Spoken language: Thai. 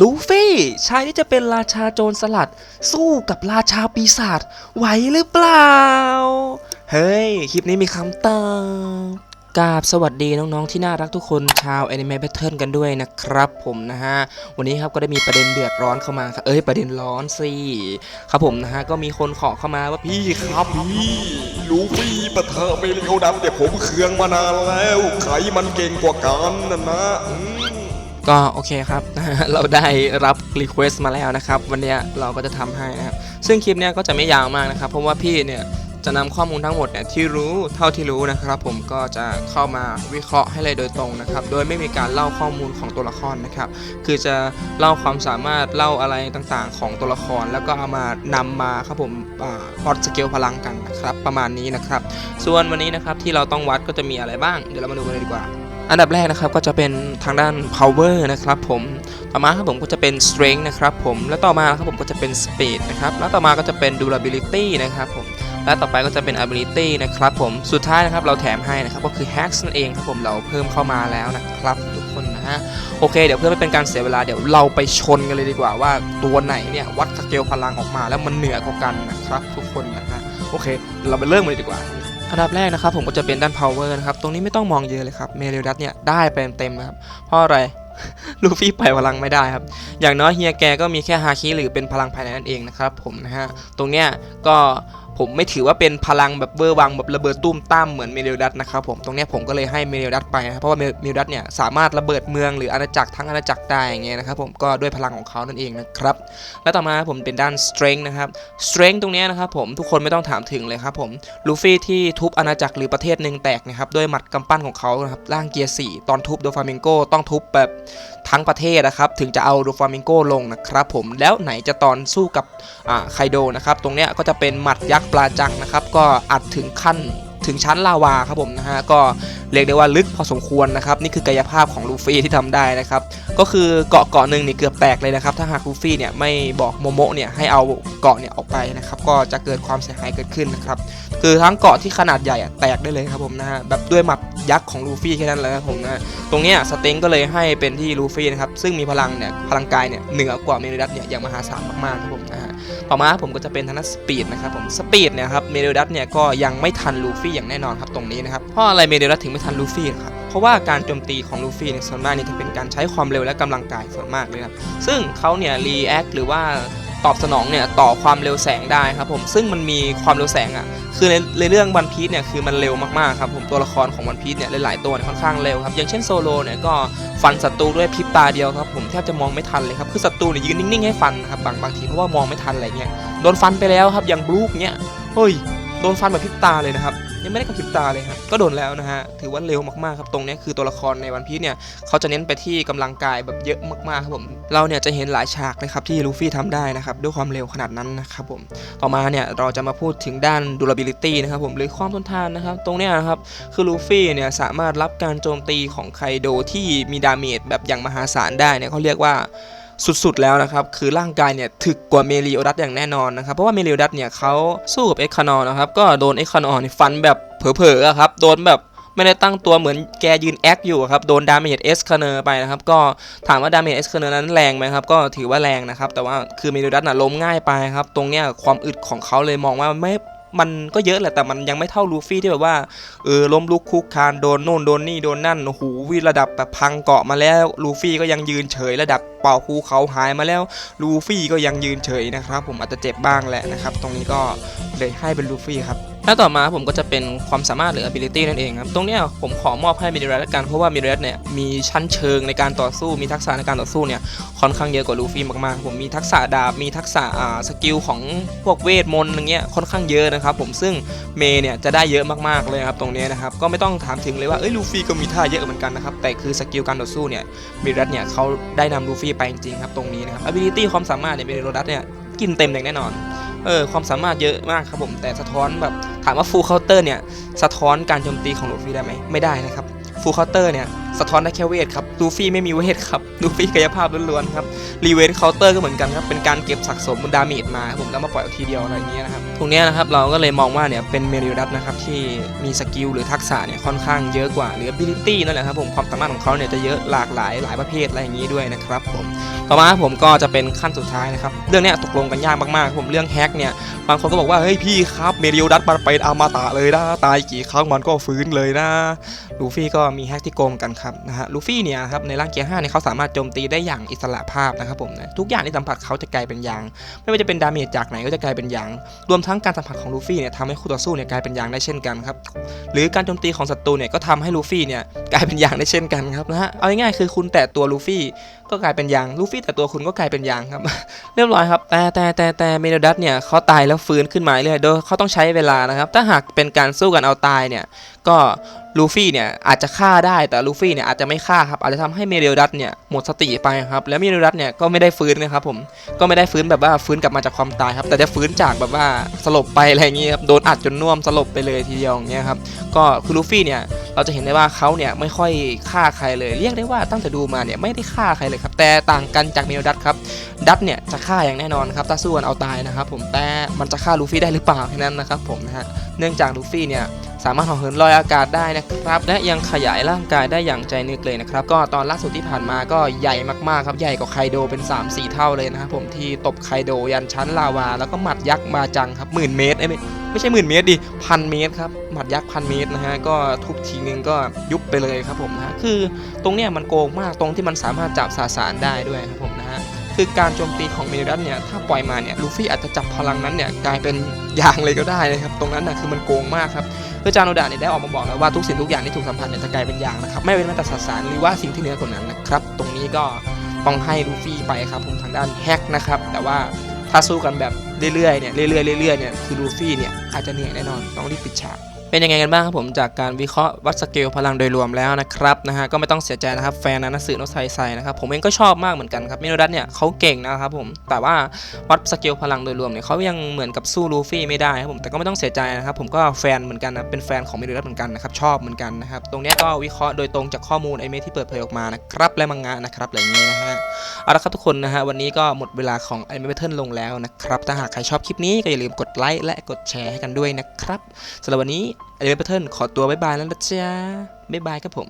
ลูฟี่ชายที่จะเป็นราชาโจรสลัด สู้กับราชาปีศาจไหวหรือเปล่า เฮ้ย คลิปนี้มีคำตอบกาบสวัสดีน้องๆที่น่ารักทุกคนชาว Anime Battle กันด้วยนะครับผมนะฮะ วันนี้ครับก็ได้มีประเด็นเดือดร้อนเข้ามาครับเอ้ยประเด็นร้อนสิครับผมนะฮะ ก็มีคนขอเข้ามาว่าพี่ครับพี่ลูฟี่ปะเทอะไปเลี้ยวดำแต่ผมเคืองมานานแล้วใครมันเก่งกว่ากันนะนะอื ก็โอเคครับเราได้รับรีเควสต์มาแล้วนะครับ วันนี้เราก็จะทำให้นะครับ ซึ่งคลิปเนี้ยก็จะไม่ยาวมากนะครับ เพราะว่าพี่เนี่ย จะนำข้อมูลทั้งหมดเนี่ยที่รู้เท่าที่รู้นะครับ ผมก็จะเข้ามาวิเคราะห์ให้เลยโดยตรงนะครับ โดยไม่มีการเล่าข้อมูลของตัวละครนะครับ คือจะเล่าความสามารถเล่าอะไรต่างๆ ของตัวละคร แล้วก็เอามานำมาครับผมวัดสเกลพลังกันนะครับประมาณนี้นะครับ ส่วนวันนี้นะครับที่เราต้องวัดก็จะมีอะไรบ้าง เดี๋ยวเรามาดูกันเลยดีกว่าอันดับแรกนะครับก็จะเป็นทางด้าน power นะครับผมต่อมาครับผมก็จะเป็น strength นะครับผมแล้วต่อมาครับผมก็จะเป็น speed นะครับแล้วต่อมาก็จะเป็น durability นะครับผม และต่อไปก็จะเป็น ability นะครับผมสุดท้ายนะครับเราแถมให้นะครับก็คือ hacks นั่นเองครับผมเราเพิ่มเข้ามาแล้วนะครับทุกคนนะฮะโอเคเดี๋ยวเพื่อไม่เป็นการเสียเวลาเดี๋ยวเราไปชนกันเลยดีกว่าว่าตัวไหนเนี่ยวัดสเกลพลังออกมาแล้วมันเหนือกว่ากันนะครับทุกคนนะฮะโอเค เราไปเริ่มกันเลยดีกว่าอันดับแรกนะครับผมก็จะเป็นด้าน power นะครับตรงนี้ไม่ต้องมองเยอะเลยครับเมเรลดัสเนี่ยได้ไปเต็มๆนะครับเพราะอะไรลูฟี่ปล่อยพลังไม่ได้ครับ อย่างน้อยเฮียแกก็มีแค่ฮาคิหรือเป็นพลังภายในนั่นเองนะครับผมนะฮะ ตรงเนี้ยก็ ผมไม่ถือว่าเป็นพลังแบบเบอร์วังแบบระเบิดตุ้มตั้มเหมือนเมเรลดัสนะครับผมตรงเนี้ยผมก็เลยให้เมเรลดัสไปนะเพราะว่าเมเรลดัสเนี่ยสามารถระเบิดเมืองหรืออาณาจักรทั้งอาณาจักรได้อย่างเงี้ยนะครับผมก็ด้วยพลังของเขานั่นเองนะครับแล้วต่อมาผมเป็นด้าน strength นะครับ strength ตรงเนี้ยนะครับผมทุกคนไม่ต้องถามถึงเลยครับผมลูฟี่ที่ทุบอาณาจักรหรือประเทศหนึ่งแตกนะครับด้วยหมัดกำปั้นของเขานะครับร่างเกียร์4ตอนทุบโดฟามิงโกต้องทุบแบบทั้งประเทศนะครับถึงจะเอาโดฟามิงโกลงนะครับผมแล้วไหนจะตอนสู้กับไคโดนะครับตรงเนี้ยก็จะเป็นหมัดยักษปลาจังนะครับ ก็อัดถึงขั้นถึงชั้นลาวาครับผมนะฮะก็เรียกได้ว่าลึกพอสมควรนะครับนี่คือกายภาพของลูฟี่ที่ทำได้นะครับก็คือเกาะเกาะหนึ่งนี่เกือบแตกเลยนะครับถ้าหากลูฟี่เนี่ยไม่บอกโมโมะเนี่ยให้เอาเกาะเนี่ยออกไปนะครับก็จะเกิดความเสียหายเกิดขึ้นนะครับคือทั้งเกาะที่ขนาดใหญ่แตกได้เลยครับผมนะฮะแบบด้วยหมัด ยักษ์ของลูฟี่แค่นั้นเลยครับผมนะตรงเนี้ยสเต็งก็เลยให้เป็นที่ลูฟี่นะครับซึ่งมีพลังเนี่ยพลังกายเนี่ยเหนือกว่าเมเนดัสเนี่ยอย่างมหาศาลมากๆครับผมนะฮะต่อมาผมก็จะเป็นทางด้านสปีดนะครับผมสปีดเนี่ยครับเมเนดัสเนี่ยก็ยังไม่ทันลูฟี่อย่างแน่นอนครับตรงนี้นะครับเพราะอะไรเมเนดัสถึงไม่ทันลูฟี่ครับเพราะว่าการโจมตีของลูฟี่เนี่ยส่วนมากเนี่ยจะเป็นการใช้ความเร็วและกำลังกายส่วนมากเลยครับซึ่งเขาเนี่ยรีแอคหรือว่า ตอบสนองเนี่ยต่อความเร็วแสงได้ครับผมซึ่งมันมีความเร็วแสงอะคือในในเรื่องวันพีชเนี่ยคือมันเร็วมากๆครับผมตัวละครของวันพีชเนี่ยหลายๆตัวเนี่ยค่อนข้างเร็วครับอย่างเช่นโซโลเนี่ยก็ฟันศัตรูด้วยพริบตาเดียวครับผมแทบจะมองไม่ทันเลยครับคือศัตรูเนี่ยยืนนิ่งๆให้ฟันนะครับบางบางทีเพราะว่ามองไม่ทันอะไรเงี้ยโดนฟันไปแล้วครับอย่างบลูคเนี่ยเฮ้ย โดนฟันแบบพริบตาเลยนะครับยังไม่ได้กระพริบตาเลยครับก็โดนแล้วนะฮะถือว่าเร็วมากๆครับตรงนี้คือตัวละครในวันพีเนี่ยเขาจะเน้นไปที่กำลังกายแบบเยอะมากๆครับผมเราเนี่ยจะเห็นหลายฉากเลยครับที่ลูฟี่ทำได้นะครับด้วยความเร็วขนาดนั้นนะครับผมต่อมาเนี่ยเราจะมาพูดถึงด้าน durability นะครับผมหรือความทนทานนะครับตรงนี้นะครับคือลูฟี่เนี่ยสามารถรับการโจมตีของไคโดที่มีดาเมจแบบอย่างมหาศาลได้เนี่ยเขาเรียกว่า สุดๆแล้วนะครับคือร่างกายเนี่ยถึกกว่าเมริโอดัสอย่างแน่นอนนะครับเพราะว่าเมริโอดัสเนี่ยเขาสู้กับเอ็กคานอนะครับก็โดนเอ็กคานอนฟันแบบเผลอๆครับโดนแบบไม่ได้ตั้งตัวเหมือนแกยืนแอคอยู่ครับโดนดาเมจเอสคาเนอร์ไปนะครับก็ถามว่าดาเมจเอสคาเนอร์นั้นแรงไหมครับก็ถือว่าแรงนะครับแต่ว่าคือเมนูดัตน่ะล้มง่ายไปครับตรงเนี้ยความอึดของเขาเลยมองว่าไม่ มันก็เยอะแหละแต่มันยังไม่เท่าลูฟี่ที่แบบว่าเออล้มลุกคุกคานโดนโน่นโดนนี่โดนนั่นหูวิระดับแบบพังเกาะมาแล้วลูฟี่ก็ยังยืนเฉยระดับเป่าภูเขาหายมาแล้วลูฟี่ก็ยังยืนเฉยนะครับ ผมอาจจะเจ็บบ้างแหละนะครับ ตรงนี้ก็เลยให้เป็นลูฟี่ครับ แล้วต่อมาผมก็จะเป็นความสามารถหรือ ability นั่นเองครับ ตรงเนี้ยผมขอมอบให้มิเดรัสกัน เพราะว่ามิเดรัสเนี่ยมีชั้นเชิงในการต่อสู้ มีทักษะในการต่อสู้เนี่ยค่อนข้างเยอะกว่าลูฟี่มากๆ ผมมีทักษะดาบ มีทักษะอ่าสกิลของพวกเวทมนต์อย่างเงี้ยค่อนข้างเยอะนะครับผม ซึ่งเมย์เนี่ยจะได้เยอะมากๆเลยครับตรงเนี้ยนะครับ ก็ไม่ต้องถามถึงเลยว่าเอ้ยลูฟี่ก็มีท่าเยอะเหมือนกันนะครับ แต่คือสกิลการต่อสู้เนี่ยมิเดรัสเนี่ยเขาได้นำลูฟี่ไปจริงๆครับตรงนี้นะครับ ability ความสามารถเนี่ยมิเดรัสเนี่ยกินเต็มอย่างแน่นอน เออความสามารถเยอะมากครับผมแต่สะท้อนแบบ ถามว่าฟูลเคาน์เตอร์เนี่ยสะท้อนการโจมตีของลูฟี่ได้ไหมไม่ได้นะครับฟูลเคาน์เตอร์เนี่ยสะท้อนได้แค่เวทครับลูฟี่ไม่มีเวทครับลูฟี่กายภาพล้วนๆครับรีเวนเคาน์เตอร์ก็เหมือนกันครับเป็นการเก็บสะสมดาเมจมาผมแล้วมาปล่อยทีเดียวอะไรเงี้ยนะครับ รงนี้นะครับเราก็เลยมองว่าเนี่ยเป็นเมริวดัสนะครับที่มีสกิลหรือทักษะเนี่ยค่อนข้างเยอะกว่าหรือ ability นั่นแหละครับผมความสามารถของเขาเนี่ยจะเยอะหลากหลายหลายประเภทอะไรอย่างงี้ด้วยนะครับผมต่อมาผมก็จะเป็นขั้นสุดท้ายนะครับเรื่องนี้ตกลงกันยากมากๆผมเรื่องแฮกเนี่ยบางคนก็บอกว่าเฮ้ยพี่ครับเมริโอดัตมันเป็นอมตะเลยนะตายกี่ครั้งมันก็ฟื้นเลยนะลูฟี่ก็มีแฮกที่โกงกันครับนะฮะลูฟี่เนี่ยครับในร่างเกียร์ห้าเนี่ยเขาสามารถโจมตีได้อย่างอิสระภาพนะครับผมนะทุกอย่างที่สัมผัสเขาจะกลายเป็นยาง ไม่ว่าจะเป็นดาเมจจากไหนก็จะกลายเป็นยางรวมทั้งการสัมผัสของลูฟี่เนี่ยทำให้คู่ต่อสู้เนี่ยกลายเป็นยางได้เช่นกันครับ หรือการโจมตีของศัตรูเนี่ยก็ทำให้ลูฟี่เนี่ยกลายเป็นยางได้เช่นกันครับนะฮะ เอาง่ายๆคือคุณแตะตัวลูฟี่ ก็กลายเป็นยางลูฟี่แต่ตัวคุณก็กลายเป็นยางครับ เรียบร้อยครับ แต่แต่แต่แต่เมโลดัสเนี่ยเขาตายแล้วฟื้นขึ้นมาเรื่อยโดยเขาต้องใช้เวลานะครับ ถ้าหากเป็นการสู้กันเอาตายเนี่ย ก็ลูฟี่เนี่ยอาจจะฆ่าได้แต่ลูฟี่เนี่ยอาจจะไม่ฆ่าครับอาจจะทำให้เมเรลดัสเนี่ยหมดสติไปครับแล้วเมเรลดัสเนี่ยก็ไม่ได้ฟื้นนะครับผมก็ไม่ได้ฟื้นแบบว่าฟื้นกลับมาจากความตายครับแต่จะฟื้นจากแบบว่าสลบไปอะไรอย่างเงี้ครับโดนอัดจนน่วมสลบไปเลยทีเดียวอย่างเงี้ยครับก็คือลูฟี่เนี่ยเราจะเห็นได้ว่าเขาเนี่ยไม่ค่อยฆ่าใครเลย เรียกได้ว่าตั้งแต่ดูมาเนี่ยไม่ได้ฆ่าใครเลยครับ แต่ต่างกันจากเมเรลดัสครับ ดัสเนี่ยจะฆ่าอย่างแน่นอนครับ ถ้าสู้กันเอาตายนะครับผม แต่มันจะฆ่าลูฟี่ได้หรือเปล่าแค่นั้นนะครับผมนะฮะ เนื่องจากลูฟี่เนี่ยสามารถห่อเหินลอยอากาศได้นะครับ และยังขยายร่างกายได้อย่างใจนึกเลยนะครับ ก็ตอนล่าสุดที่ผ่านมาก็ใหญ่มากๆครับ ใหญ่กว่าไคโดเป็น 3-4 เท่าเลยนะครับผม ที่ตบไคโดยันชั้นลาวา แล้วก็หมัดยักษ์มาจังครับหมื่นเมตรเอ้ย ไม่ใช่หมื่นเมตรดิพันเมตรครับหมัดยักษ์พันเมตรนะฮะก็ทุกทีนึงก็ยุบไปเลยครับผมนะฮะคือตรงเนี้ยมันโกงมากตรงที่มันสามารถจับสาสารได้ด้วยครับผมนะฮะคือการโจมตีของเมริดัสเนี่ยถ้าปล่อยมาเนี่ยลูฟี่อาจจะจับพลังนั้นเนี่ยกลายเป็นยางเลยก็ได้นะครับตรงนั้นนะคือมันโกงมากครับคือจาโนดะเนี่ยได้ออกมาบอกแล้วว่าทุกสิ่งทุกอย่างที่ถูกสัมผัสเนี่ยจะกลายเป็นยางนะครับไม่เป็นแม้แต่สสารหรือว่าสิ่งที่เหนือกว่านั้นนะครับตรงนี้ก็ต้องให้ลูฟี่ไปครับผมทางด้านแฮกนะครับแต่ว่า ถ้าสู้กันแบบเรื่อยๆเนี่ยเรื่อยๆเรื่อยๆเนี่ยคือลูฟี่เนี่ยอาจจะเหนื่อยแน่นอนต้องรีบปิดฉาก เป็นยังไงกันบ้างครับผมจากการวิเคราะห์วัดสเกลพลังโดยรวมแล้วนะครับนะฮะก็ไม่ต้องเสียใจนะครับแฟนนันสือโนไซไซนะครับผมเองก็ชอบมากเหมือนกันครับมิโนดัตเนี่ยเขาเก่งนะครับผมแต่ว่าวัดสเกลพลังโดยรวมเนี่ยเขายังเหมือนกับสู้ลูฟี่ไม่ได้ครับผมแต่ก็ไม่ต้องเสียใจนะครับผมก็แฟนเหมือนกันนะเป็นแฟนของมิโนดัตเหมือนกันนะครับชอบเหมือนกันนะครับตรงนี้ก็วิเคราะห์โดยตรงจากข้อมูลไอเมที่เปิดเผยออกมานะครับและมังงะนะครับอะไรอย่างนี้นะฮะเอาละครับทุกคนนะฮะวันนี้ก็หมดเวลาของไอเมเทิลลงแล้วนะครับถ้าหากใครชอบคลิปนี้ก็อย่าลืมกดไลค์และกดแชร์ให้กันด้วยนะครับสำหรับวันนี้อเดนแพทเทิร์นขอตัวบายบายแล้วนะจ๊ะบายบายครับผม